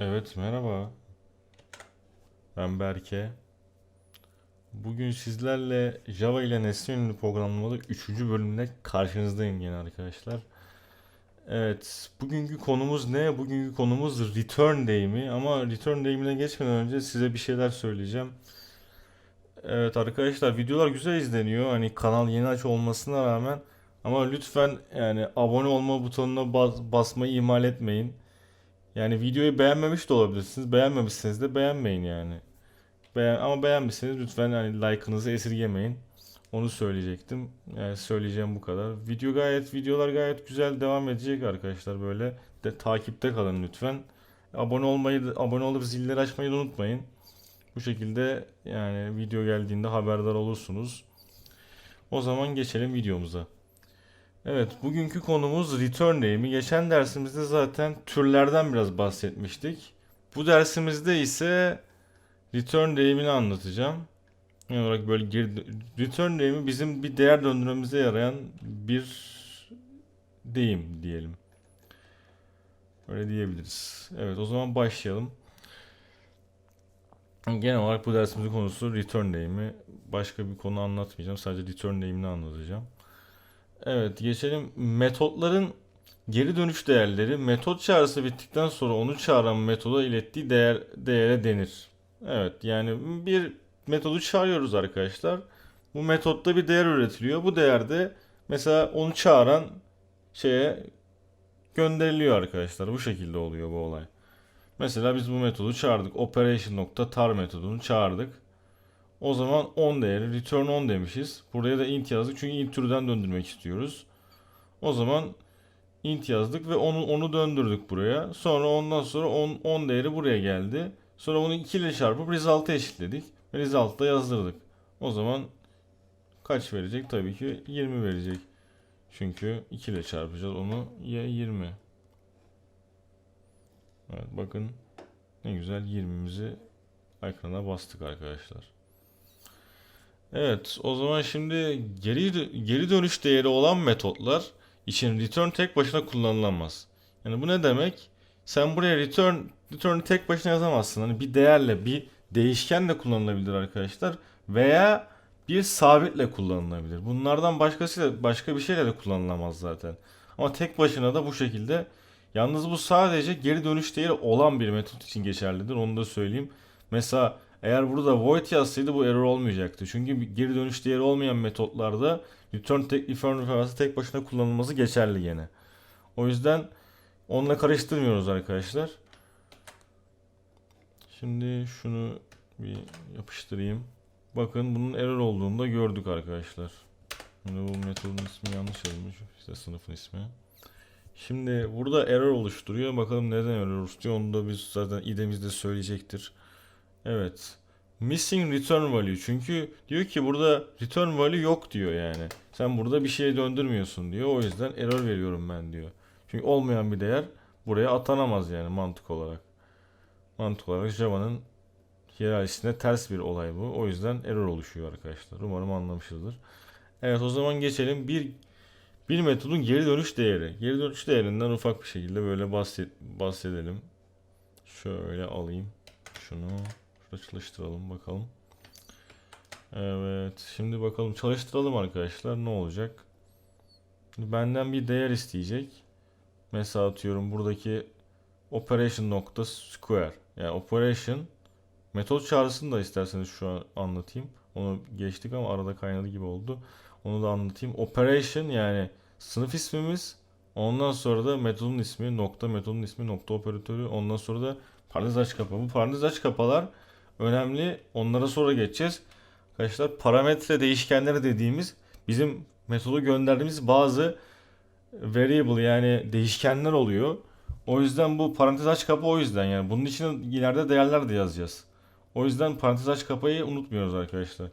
Evet, merhaba. Ben Berke. Bugün sizlerle Java ile nesne yönlü programlamada 3. bölümde karşınızdayım yine arkadaşlar. Evet, bugünkü konumuz ne? Bugünkü konumuz return deyimi ama return deyimine geçmeden önce size bir şeyler söyleyeceğim. Evet arkadaşlar videolar güzel izleniyor. Hani kanal yeni aç olmasına rağmen ama lütfen yani abone olma butonuna bas- basmayı ihmal etmeyin. Yani videoyu beğenmemiş de olabilirsiniz. Beğenmemişseniz de beğenmeyin yani. Beğen ama beğenmişseniz lütfen hani like'ınızı esirgemeyin. Onu söyleyecektim. Yani söyleyeceğim bu kadar. Video gayet videolar gayet güzel devam edecek arkadaşlar böyle. De, takipte kalın lütfen. Abone olmayı abone olup zilleri açmayı unutmayın. Bu şekilde yani video geldiğinde haberdar olursunuz. O zaman geçelim videomuza. Evet, bugünkü konumuz return deyimi. Geçen dersimizde zaten türlerden biraz bahsetmiştik. Bu dersimizde ise return deyimini anlatacağım. Genel olarak böyle geri, return deyimi bizim bir değer döndürmemize yarayan bir deyim diyelim. Öyle diyebiliriz. Evet, o zaman başlayalım. Genel olarak bu dersimizin konusu return deyimi. Başka bir konu anlatmayacağım. Sadece return deyimini anlatacağım. Evet, geçelim. Metotların geri dönüş değerleri metot çağrısı bittikten sonra onu çağıran metoda ilettiği değer değere denir. Evet, yani bir metodu çağırıyoruz arkadaşlar. Bu metotta bir değer üretiliyor. Bu değerde mesela onu çağıran şeye gönderiliyor arkadaşlar. Bu şekilde oluyor bu olay. Mesela biz bu metodu çağırdık. Operation.tar metodunu çağırdık. O zaman 10 değeri return 10 demişiz. Buraya da int yazdık çünkü int türden döndürmek istiyoruz. O zaman int yazdık ve onu onu döndürdük buraya. Sonra ondan sonra 10 10 değeri buraya geldi. Sonra bunu 2 ile çarpıp result'a eşitledik. Ve result'ta yazdırdık. O zaman kaç verecek? Tabii ki 20 verecek. Çünkü 2 ile çarpacağız onu ya 20. Evet bakın ne güzel 20'mizi ekrana bastık arkadaşlar. Evet, o zaman şimdi geri geri dönüş değeri olan metotlar için return tek başına kullanılamaz. Yani bu ne demek? Sen buraya return return'ü tek başına yazamazsın. Hani bir değerle, bir değişkenle kullanılabilir arkadaşlar veya bir sabitle kullanılabilir. Bunlardan başkasıyla başka bir şeyle de kullanılamaz zaten. Ama tek başına da bu şekilde. Yalnız bu sadece geri dönüş değeri olan bir metot için geçerlidir. Onu da söyleyeyim. Mesela eğer burada void yazsaydı bu error olmayacaktı. Çünkü geri dönüş değeri olmayan metotlarda return tek return referansı tek başına kullanılması geçerli gene. O yüzden onunla karıştırmıyoruz arkadaşlar. Şimdi şunu bir yapıştırayım. Bakın bunun error olduğunu da gördük arkadaşlar. Şimdi bu metodun ismi yanlış yazılmış. İşte sınıfın ismi. Şimdi burada error oluşturuyor. Bakalım neden error oluşturuyor. Onu da biz zaten idemizde söyleyecektir. Evet. Missing return value. Çünkü diyor ki burada return value yok diyor yani. Sen burada bir şey döndürmüyorsun diyor. O yüzden error veriyorum ben diyor. Çünkü olmayan bir değer buraya atanamaz yani mantık olarak. Mantık olarak Java'nın hiyerarşisinde ters bir olay bu. O yüzden error oluşuyor arkadaşlar. Umarım anlamışızdır. Evet o zaman geçelim. Bir bir metodun geri dönüş değeri. Geri dönüş değerinden ufak bir şekilde böyle bahset, bahsedelim. Şöyle alayım. Şunu çalıştıralım bakalım. Evet. Şimdi bakalım çalıştıralım arkadaşlar. Ne olacak? Benden bir değer isteyecek. Mesela atıyorum buradaki operation nokta square. Yani operation metot çağrısını da isterseniz şu an anlatayım. Onu geçtik ama arada kaynadı gibi oldu. Onu da anlatayım. Operation yani sınıf ismimiz. Ondan sonra da metodun ismi, nokta metodun ismi, nokta operatörü. Ondan sonra da parantez aç kapa. Bu parantez aç kapalar önemli. Onlara sonra geçeceğiz. Arkadaşlar parametre değişkenleri dediğimiz bizim metodu gönderdiğimiz bazı variable yani değişkenler oluyor. O yüzden bu parantez aç kapa o yüzden yani bunun için ileride değerler de yazacağız. O yüzden parantez aç kapayı unutmuyoruz arkadaşlar.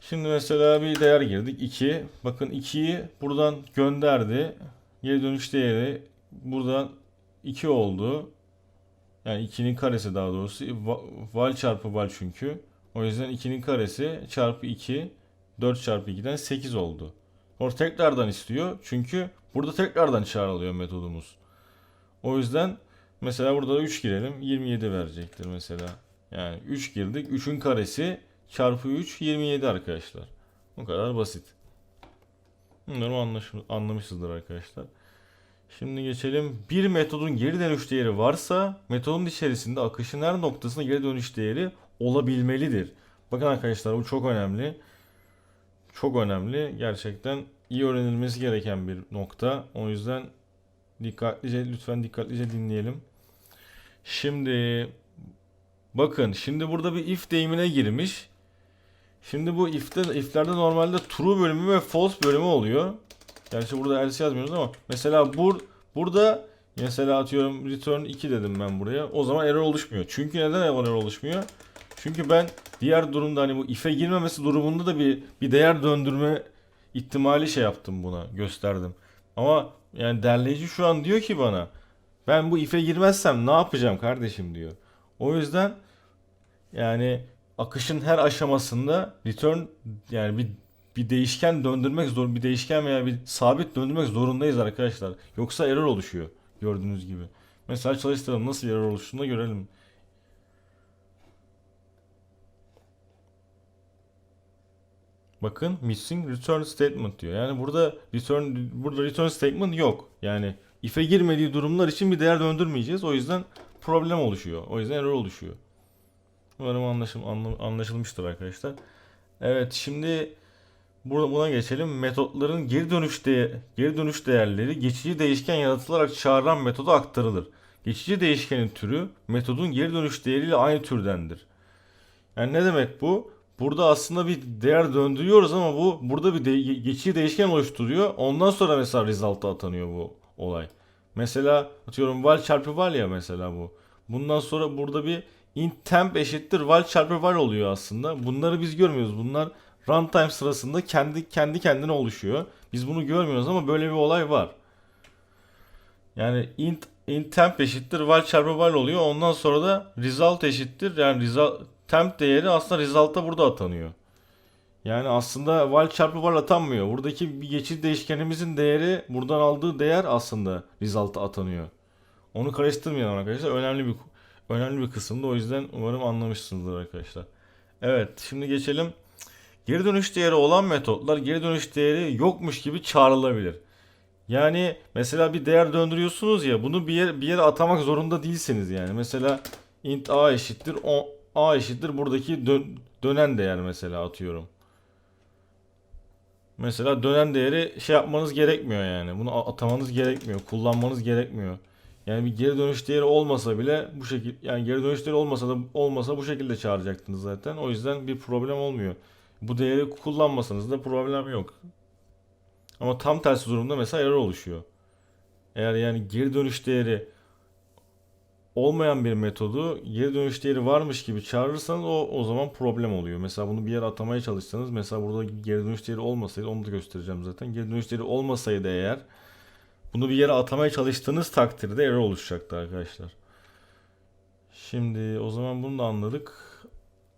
Şimdi mesela bir değer girdik 2. Bakın 2'yi buradan gönderdi. Geri dönüş değeri buradan 2 oldu. Yani 2'nin karesi daha doğrusu. Va- Val çarpı val çünkü. O yüzden 2'nin karesi çarpı 2 4 çarpı 2'den 8 oldu. Sonra tekrardan istiyor. Çünkü burada tekrardan çağrılıyor metodumuz. O yüzden Mesela burada da 3 girelim. 27 verecektir mesela. Yani 3 girdik. 3'ün karesi çarpı 3 27 arkadaşlar. Bu kadar basit. Umarım anlamışsınızdır arkadaşlar. Şimdi geçelim. Bir metodun geri dönüş değeri varsa metodun içerisinde akışın her noktasında geri dönüş değeri olabilmelidir. Bakın arkadaşlar bu çok önemli. Çok önemli. Gerçekten iyi öğrenilmesi gereken bir nokta. O yüzden dikkatlice lütfen dikkatlice dinleyelim. Şimdi bakın şimdi burada bir if deyimine girmiş. Şimdi bu if'te if'lerde normalde true bölümü ve false bölümü oluyor. Gerçi burada else yazmıyoruz ama mesela bur burada mesela atıyorum return 2 dedim ben buraya. O zaman error oluşmuyor. Çünkü neden error oluşmuyor? Çünkü ben diğer durumda hani bu if'e girmemesi durumunda da bir bir değer döndürme ihtimali şey yaptım buna gösterdim. Ama yani derleyici şu an diyor ki bana ben bu if'e girmezsem ne yapacağım kardeşim diyor. O yüzden yani akışın her aşamasında return yani bir bir değişken döndürmek zor bir değişken veya bir sabit döndürmek zorundayız arkadaşlar. Yoksa error oluşuyor gördüğünüz gibi. Mesela çalıştıralım nasıl error oluştuğunu görelim. Bakın missing return statement diyor. Yani burada return burada return statement yok. Yani if'e girmediği durumlar için bir değer döndürmeyeceğiz. O yüzden problem oluşuyor. O yüzden error oluşuyor. Umarım anlaşıl, anla- anlaşılmıştır arkadaşlar. Evet şimdi burada buna geçelim. Metotların geri dönüş de geri dönüş değerleri geçici değişken yaratılarak çağrılan metoda aktarılır. Geçici değişkenin türü metodun geri dönüş değeriyle aynı türdendir. Yani ne demek bu? Burada aslında bir değer döndürüyoruz ama bu burada bir de, geçici değişken oluşturuyor. Ondan sonra mesela result'a atanıyor bu olay. Mesela atıyorum val çarpı val ya mesela bu. Bundan sonra burada bir int temp eşittir val çarpı val oluyor aslında. Bunları biz görmüyoruz. Bunlar runtime sırasında kendi kendi kendine oluşuyor. Biz bunu görmüyoruz ama böyle bir olay var. Yani int int temp eşittir val çarpı val oluyor. Ondan sonra da result eşittir. Yani result temp değeri aslında result'a burada atanıyor. Yani aslında val çarpı val atanmıyor. Buradaki bir geçici değişkenimizin değeri buradan aldığı değer aslında result'a atanıyor. Onu karıştırmayalım arkadaşlar. Önemli bir önemli bir kısımda o yüzden umarım anlamışsınızdır arkadaşlar. Evet şimdi geçelim. Geri dönüş değeri olan metotlar geri dönüş değeri yokmuş gibi çağrılabilir. Yani mesela bir değer döndürüyorsunuz ya bunu bir yere, bir yere atamak zorunda değilsiniz yani. Mesela int a eşittir o a eşittir buradaki dön- dönen değer mesela atıyorum. Mesela dönen değeri şey yapmanız gerekmiyor yani. Bunu atamanız gerekmiyor, kullanmanız gerekmiyor. Yani bir geri dönüş değeri olmasa bile bu şekilde yani geri dönüş değeri olmasa da olmasa bu şekilde çağıracaktınız zaten. O yüzden bir problem olmuyor. Bu değeri kullanmasanız da problem yok. Ama tam tersi durumda mesela error oluşuyor. Eğer yani geri dönüş değeri olmayan bir metodu geri dönüş değeri varmış gibi çağırırsanız o o zaman problem oluyor. Mesela bunu bir yere atamaya çalışsanız mesela burada geri dönüş değeri olmasaydı onu da göstereceğim zaten. Geri dönüş değeri olmasaydı eğer bunu bir yere atamaya çalıştığınız takdirde error oluşacaktı arkadaşlar. Şimdi o zaman bunu da anladık.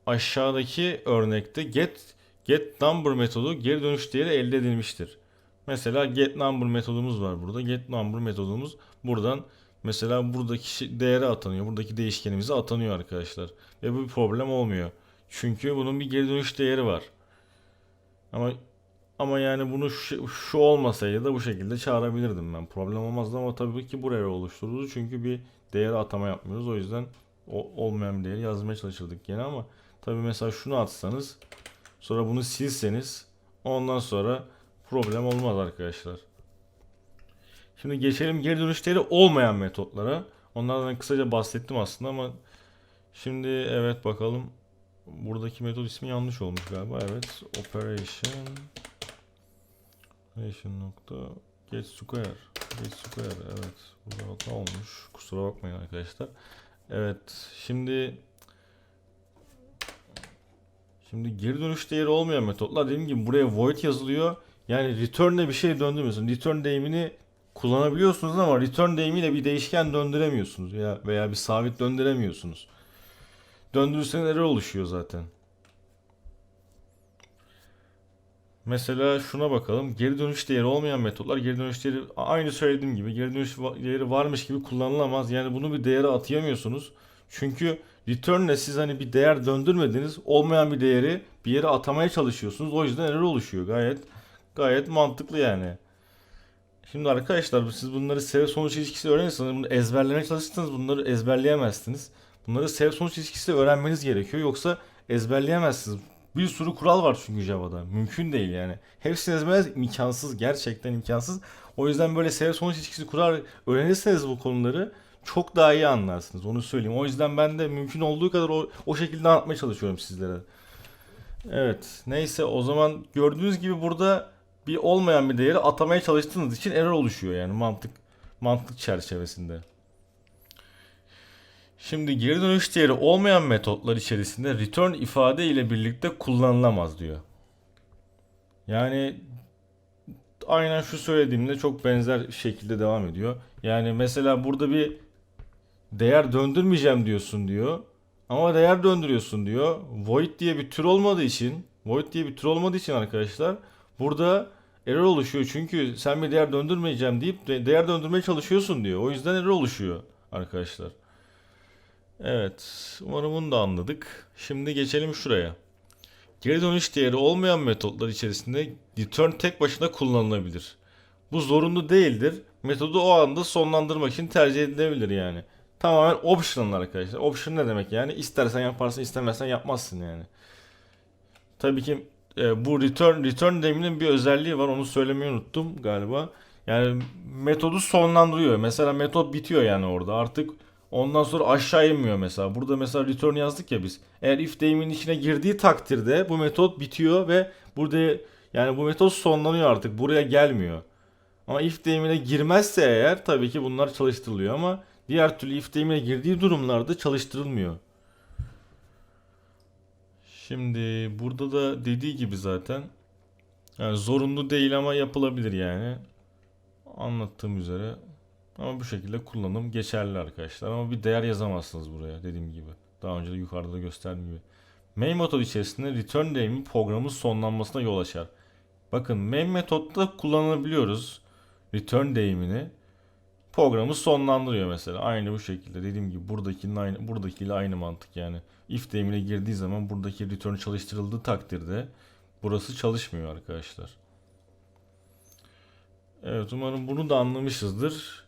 Aşağıdaki örnekte get get number metodu geri dönüş değeri elde edilmiştir. Mesela get number metodumuz var burada. Get number metodumuz buradan mesela buradaki değere atanıyor. Buradaki değişkenimize atanıyor arkadaşlar. Ve bu bir problem olmuyor. Çünkü bunun bir geri dönüş değeri var. Ama ama yani bunu şu, şu olmasaydı da bu şekilde çağırabilirdim ben. Problem olmazdı ama tabii ki buraya oluştururdu. Çünkü bir değeri atama yapmıyoruz. O yüzden o, olmayan bir değeri yazmaya çalışırdık gene ama tabii mesela şunu atsanız sonra bunu silseniz ondan sonra problem olmaz arkadaşlar. Şimdi geçelim geri dönüşleri olmayan metotlara. Onlardan kısaca bahsettim aslında ama şimdi evet bakalım. Buradaki metot ismi yanlış olmuş galiba. Evet. Operation Operation nokta get square. Get square. Evet. Burada hata olmuş. Kusura bakmayın arkadaşlar. Evet. Şimdi Şimdi geri dönüş değeri olmayan metotlar dediğim gibi buraya void yazılıyor. Yani return'e bir şey döndürmüyorsun. Return deyimini kullanabiliyorsunuz ama return deyimiyle bir değişken döndüremiyorsunuz veya veya bir sabit döndüremiyorsunuz. Döndürürseniz error oluşuyor zaten. Mesela şuna bakalım. Geri dönüş değeri olmayan metotlar geri dönüş değeri aynı söylediğim gibi geri dönüş değeri varmış gibi kullanılamaz. Yani bunu bir değere atayamıyorsunuz. Çünkü return ile siz hani bir değer döndürmediniz. Olmayan bir değeri bir yere atamaya çalışıyorsunuz. O yüzden error oluşuyor. Gayet gayet mantıklı yani. Şimdi arkadaşlar siz bunları sebep sonuç ilişkisi öğrenirseniz bunu ezberlemeye çalışırsanız bunları ezberleyemezsiniz. Bunları sebep sonuç ilişkisi öğrenmeniz gerekiyor. Yoksa ezberleyemezsiniz. Bir sürü kural var çünkü Java'da. Mümkün değil yani. Hepsini ezberlemeniz imkansız. Gerçekten imkansız. O yüzden böyle sebep sonuç ilişkisi kurar öğrenirseniz bu konuları çok daha iyi anlarsınız. Onu söyleyeyim. O yüzden ben de mümkün olduğu kadar o, o şekilde anlatmaya çalışıyorum sizlere. Evet. Neyse o zaman gördüğünüz gibi burada bir olmayan bir değeri atamaya çalıştığınız için error oluşuyor yani mantık mantık çerçevesinde. Şimdi geri dönüş değeri olmayan metotlar içerisinde return ifade ile birlikte kullanılamaz diyor. Yani aynen şu söylediğimle çok benzer şekilde devam ediyor. Yani mesela burada bir değer döndürmeyeceğim diyorsun diyor. Ama değer döndürüyorsun diyor. Void diye bir tür olmadığı için, void diye bir tür olmadığı için arkadaşlar burada error oluşuyor. Çünkü sen bir değer döndürmeyeceğim deyip de değer döndürmeye çalışıyorsun diyor. O yüzden error oluşuyor arkadaşlar. Evet, umarım bunu da anladık. Şimdi geçelim şuraya. Geri dönüş değeri olmayan metotlar içerisinde return tek başına kullanılabilir. Bu zorunlu değildir. Metodu o anda sonlandırmak için tercih edilebilir yani. Tamamen optional arkadaşlar. Option ne demek yani? İstersen yaparsın, istemezsen yapmazsın yani. Tabii ki e, bu return return deyiminin bir özelliği var. Onu söylemeyi unuttum galiba. Yani metodu sonlandırıyor. Mesela metot bitiyor yani orada. Artık ondan sonra aşağı inmiyor mesela. Burada mesela return yazdık ya biz. Eğer if deyiminin içine girdiği takdirde bu metot bitiyor ve burada yani bu metot sonlanıyor artık. Buraya gelmiyor. Ama if deyimine girmezse eğer tabii ki bunlar çalıştırılıyor ama diğer türlü if girdiği durumlarda çalıştırılmıyor. Şimdi burada da dediği gibi zaten yani zorunlu değil ama yapılabilir yani. Anlattığım üzere. Ama bu şekilde kullanım geçerli arkadaşlar. Ama bir değer yazamazsınız buraya dediğim gibi. Daha önce de yukarıda da gösterdiğim gibi. Main metod içerisinde return deyimi programın sonlanmasına yol açar. Bakın main metodda kullanabiliyoruz return deyimini. Programı sonlandırıyor mesela. Aynı bu şekilde dediğim gibi buradakinin aynı buradakiyle aynı mantık yani. If deyimine girdiği zaman buradaki return çalıştırıldığı takdirde burası çalışmıyor arkadaşlar. Evet umarım bunu da anlamışızdır.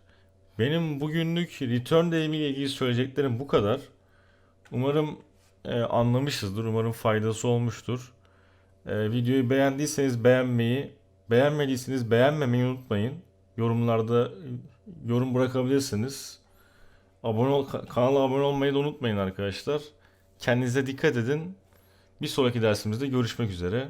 Benim bugünlük return deyimiyle ilgili söyleyeceklerim bu kadar. Umarım e, anlamışızdır. Umarım faydası olmuştur. E, videoyu beğendiyseniz beğenmeyi, beğenmediyseniz beğenmemeyi unutmayın. Yorumlarda yorum bırakabilirsiniz. Abone ol, ka- kanala abone olmayı da unutmayın arkadaşlar. Kendinize dikkat edin. Bir sonraki dersimizde görüşmek üzere.